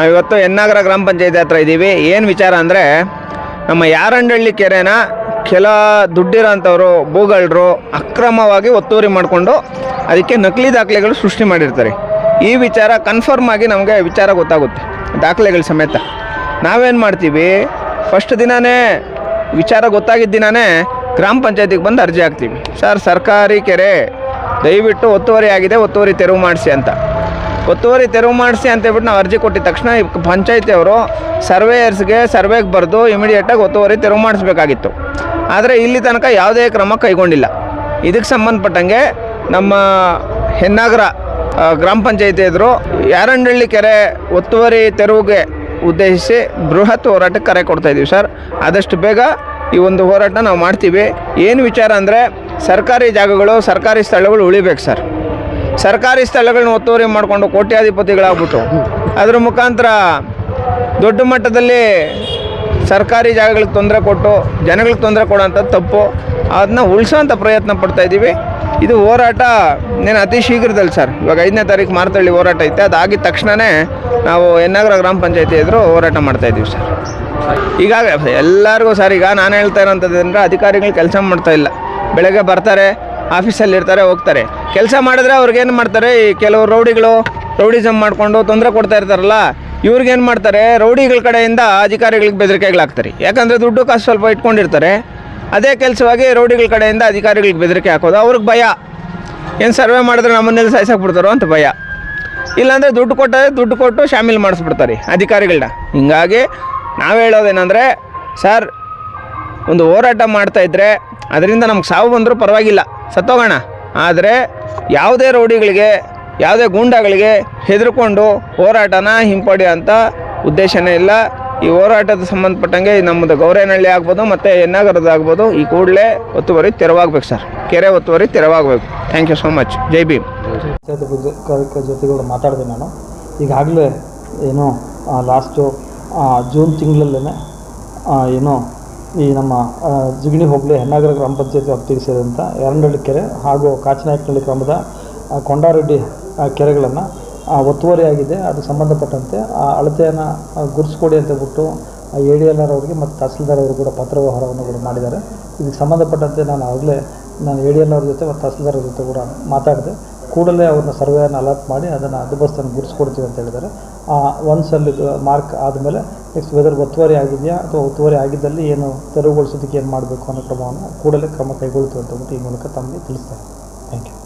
ನಾವು ಇವತ್ತು ಎನ್ನಾಗರ ಗ್ರಾಮ ಪಂಚಾಯತಿ ಹತ್ರ ಇದ್ದೀವಿ ಏನು ವಿಚಾರ ಅಂದರೆ, ನಮ್ಮ ಯಾರಂಡಳ್ಳಿ ಕೆರೆನ ಕೆಲ ದುಡ್ಡಿರೋಂಥವ್ರು, ಭೂಗಳರು ಅಕ್ರಮವಾಗಿ ಒತ್ತುವರಿ ಮಾಡಿಕೊಂಡು ಅದಕ್ಕೆ ನಕಲಿ ದಾಖಲೆಗಳು ಸೃಷ್ಟಿ ಮಾಡಿರ್ತಾರೆ. ಈ ವಿಚಾರ ಕನ್ಫರ್ಮ್ ಆಗಿ ನಮಗೆ ವಿಚಾರ ಗೊತ್ತಾಗುತ್ತೆ, ದಾಖಲೆಗಳ ಸಮೇತ. ನಾವೇನು ಮಾಡ್ತೀವಿ ಫಸ್ಟ್ ದಿನವೇ ವಿಚಾರ ಗೊತ್ತಾಗಿದ್ದ ದಿನವೇ ಗ್ರಾಮ ಪಂಚಾಯತಿಗೆ ಬಂದು ಅರ್ಜಿ ಹಾಕ್ತೀವಿ. ಸರ್, ಸರ್ಕಾರಿ ಕೆರೆ, ದಯವಿಟ್ಟು ಒತ್ತುವರಿ ಆಗಿದೆ, ಒತ್ತುವರಿ ತೆರವು ಮಾಡಿಸಿ ಅಂತ. ಒತ್ತುವರಿ ತೆರವು ಮಾಡಿಸಿ ಅಂತ ಹೇಳ್ಬಿಟ್ಟು ನಾವು ಅರ್ಜಿ ಕೊಟ್ಟಿದ ತಕ್ಷಣ ಈ ಪಂಚಾಯತಿ ಅವರು ಸರ್ವೇಯರ್ಸ್ಗೆ ಸರ್ವೆಗೆ ಬರೆದು ಇಮಿಡಿಯೇಟಾಗಿ ಒತ್ತುವರಿ ತೆರವು ಮಾಡಿಸ್ಬೇಕಾಗಿತ್ತು. ಆದರೆ ಇಲ್ಲಿ ತನಕ ಯಾವುದೇ ಕ್ರಮ ಕೈಗೊಂಡಿಲ್ಲ. ಇದಕ್ಕೆ ಸಂಬಂಧಪಟ್ಟಂಗೆ ನಮ್ಮ ಹೆನ್ನಾಗರ ಗ್ರಾಮ ಪಂಚಾಯತಿ ಎದುರು ಯಾರಂಡಳ್ಳಿ ಕೆರೆ ಒತ್ತುವರಿ ತೆರವುಗೆ ಉದ್ದೇಶಿಸಿ ಬೃಹತ್ ಹೋರಾಟಕ್ಕೆ ಕರೆ ಕೊಡ್ತಾ ಇದ್ದೀವಿ ಸರ್. ಆದಷ್ಟು ಬೇಗ ಈ ಒಂದು ಹೋರಾಟ ನಾವು ಮಾಡ್ತೀವಿ. ಏನು ವಿಚಾರ ಅಂದರೆ ಸರ್ಕಾರಿ ಜಾಗಗಳು, ಸರ್ಕಾರಿ ಸ್ಥಳಗಳು ಉಳಿಬೇಕು ಸರ್. ಸರ್ಕಾರಿ ಸ್ಥಳಗಳನ್ನ ಒತ್ತುವರಿ ಮಾಡಿಕೊಂಡು ಕೋಟ್ಯಾಧಿಪತಿಗಳಾಗ್ಬಿಟ್ಟು ಅದ್ರ ಮುಖಾಂತರ ದೊಡ್ಡ ಮಟ್ಟದಲ್ಲಿ ಸರ್ಕಾರಿ ಜಾಗಗಳಿಗೆ ತೊಂದರೆ ಕೊಟ್ಟು, ಜನಗಳಿಗೆ ತೊಂದರೆ ಕೊಡೋಂಥದ್ದು ತಪ್ಪು. ಅದನ್ನ ಉಳಿಸೋಂಥ ಪ್ರಯತ್ನ ಪಡ್ತಾ ಇದ್ದೀವಿ. ಇದು ಹೋರಾಟ ನೇನು ಅತಿ ಶೀಘ್ರದಲ್ಲಿ ಸರ್. ಇವಾಗ ಐದನೇ ತಾರೀಕು ಮಾರ್ತಳ್ಳಿ ಹೋರಾಟ ಐತೆ. ಅದಾಗಿದ ತಕ್ಷಣವೇ ನಾವು ಎನ್ನಗರ ಗ್ರಾಮ ಪಂಚಾಯತಿ ಎದುರು ಹೋರಾಟ ಮಾಡ್ತಾ ಇದ್ದೀವಿ ಸರ್. ಈಗಾಗ ಎಲ್ಲರಿಗೂ ಸರ್, ಈಗ ನಾನು ಹೇಳ್ತಾ ಇರೋಂಥದ್ದು ಅಂದರೆ ಅಧಿಕಾರಿಗಳು ಕೆಲಸ ಮಾಡ್ತಾ ಇಲ್ಲ. ಬೆಳಗ್ಗೆ ಬರ್ತಾರೆ ಆಫೀಸಲ್ಲಿ ಇರ್ತಾರೆ, ಹೋಗ್ತಾರೆ. ಕೆಲಸ ಮಾಡಿದ್ರೆ ಅವ್ರಿಗೇನು ಮಾಡ್ತಾರೆ, ಈ ಕೆಲವು ರೌಡಿಗಳು ರೌಡಿಸಮ್ ಮಾಡಿಕೊಂಡು ತೊಂದರೆ ಕೊಡ್ತಾ ಇರ್ತಾರಲ್ಲ ಇವ್ರಿಗೇನು ಮಾಡ್ತಾರೆ, ರೌಡಿಗಳ ಕಡೆಯಿಂದ ಅಧಿಕಾರಿಗಳಿಗೆ ಬೆದರಿಕೆಗಳಾಗ್ತಾರೆ ಯಾಕಂದರೆ ದುಡ್ಡು ಕಾಸು ಸ್ವಲ್ಪ ಇಟ್ಕೊಂಡಿರ್ತಾರೆ. ಅದೇ ಕೆಲಸವಾಗಿ ರೌಡಿಗಳ ಕಡೆಯಿಂದ ಅಧಿಕಾರಿಗಳಿಗೆ ಬೆದರಿಕೆ ಹಾಕೋದು ಅವ್ರಿಗೆ ಭಯ. ಏನು ಸರ್ವೆ ಮಾಡಿದ್ರೆ ನಮ್ಮನ್ನೆಲ್ಲ ಸಾಯಿಸಾಕ್ಬಿಡ್ತಾರೋ ಬಿಡ್ತಾರೋ ಅಂತ ಭಯ. ಇಲ್ಲಾಂದರೆ ದುಡ್ಡು ಕೊಟ್ಟರೆ ದುಡ್ಡು ಕೊಟ್ಟು ಶಾಮಿಲ್ ಮಾಡಿಸ್ಬಿಡ್ತಾರೆ ಅಧಿಕಾರಿಗಳನ್ನ ಹಿಂಗಾಗಿ ನಾವು ಹೇಳೋದೇನೆಂದರೆ, ಸರ್, ಒಂದು ಹೋರಾಟ ಮಾಡ್ತಾಯಿದ್ರೆ ಅದರಿಂದ ನಮ್ಗೆ ಸಾವು ಬಂದರೂ ಪರವಾಗಿಲ್ಲ. ಸತ್ತೋಗೋಣ. ಆದರೆ ಯಾವುದೇ ರೌಡಿಗಳಿಗೆ, ಯಾವುದೇ ಗೂಂಡಾಗಳಿಗೆ ಹೆದರ್ಕೊಂಡು ಹೋರಾಟನ ಹಿಂಪಡೆಯೋಂಥ ಉದ್ದೇಶನೇ ಇಲ್ಲ. ಈ ಹೋರಾಟದ ಸಂಬಂಧಪಟ್ಟಂಗೆ ನಮ್ಮದು ಗೌರೇನಹಳ್ಳಿ ಆಗ್ಬೋದು, ಮತ್ತು ಎನ್ನಾಗರದ ಆಗ್ಬೋದು, ಈ ಕೂಡಲೇ ಒತ್ತುವರಿ ತೆರವಾಗಬೇಕು ಸರ್. ಕೆರೆ ಒತ್ತುವರಿ ತೆರವಾಗಬೇಕು. Thank you so much Jai Bhim ಜೊತೆಗಳು ಮಾತಾಡಿದೆ ನಾನು. ಈಗಾಗಲೇ ಏನು ಲಾಸ್ಟು ಜೂನ್ ತಿಂಗಳಲ್ಲೇ ಏನು ಈ ನಮ್ಮ ಜಿಗಣಿ ಹೋಬಳಿ ಹೆಣ್ಣಾಗರ ಗ್ರಾಮ ಪಂಚಾಯತಿ ವ್ಯಾಪ್ತಿಗೆ ಸೇರಿದಂಥ ಎರಡಳ್ಳಿ ಕೆರೆ ಹಾಗೂ ಕಾಚನಾಯಕನಹಳ್ಳಿ ಗ್ರಾಮದ ಕೊಂಡಾರೆಡ್ಡಿ ಕೆರೆಗಳನ್ನು ಒತ್ತುವರಿಯಾಗಿದೆ ಅದಕ್ಕೆ ಅದು ಸಂಬಂಧಪಟ್ಟಂತೆ, ಆ, ಅಳತೆಯನ್ನು ಗುರುಸ್ಕೊಡಿ ಅಂತ ಬಿಟ್ಟು ಎ ಡಿ ಎಲ್ ಆರ್ ಅವರಿಗೆ ಮತ್ತು ತಹಸೀಲ್ದಾರ್ ಅವರು ಕೂಡ ಪತ್ರ ವ್ಯವಹಾರವನ್ನು ಕೂಡ ಮಾಡಿದ್ದಾರೆ. ಇದಕ್ಕೆ ಸಂಬಂಧಪಟ್ಟಂತೆ ನಾನು ಆಗಲೇ, ನಾನು ಎ ಡಿ ಎಲ್ ಅವ್ರ ಜೊತೆ ಮತ್ತು ತಹಸೀಲ್ದಾರ್ ಜೊತೆ ಕೂಡ ಮಾತಾಡಿದೆ. ಕೂಡಲೇ ಅವ್ರನ್ನ ಸರ್ವೇಯನ್ನು ಅಲಾಟ್ ಮಾಡಿ ಅದನ್ನು ಹದ್ದುಬಸ್ತನ್ನು ಗುರುಸ್ಕೊಡ್ತೀವಿ ಅಂತ ಹೇಳಿದ್ದಾರೆ. ಒನ್ಸ್ ಅಲ್ಲಿ ಮಾರ್ಕ್ ಆದಮೇಲೆ ನೆಕ್ಸ್ಟ್ ವೆದರ್ ಒತ್ತುವರಿ ಆಗಿದೆಯಾ ಅಥವಾ ಒತ್ತುವರಿ ಆಗಿದ್ದಲ್ಲಿ ಏನು ತೆರವುಗೊಳಿಸೋದಕ್ಕೆ ಏನು ಮಾಡಬೇಕು ಅನ್ನೋ ಕ್ರಮವನ್ನು ಕೂಡಲೇ ಕ್ರಮ ಕೈಗೊಳ್ತೀವಿ ಅಂತ ಈ ಮೂಲಕ ತಮಗೆ ತಿಳಿಸ್ತಾರೆ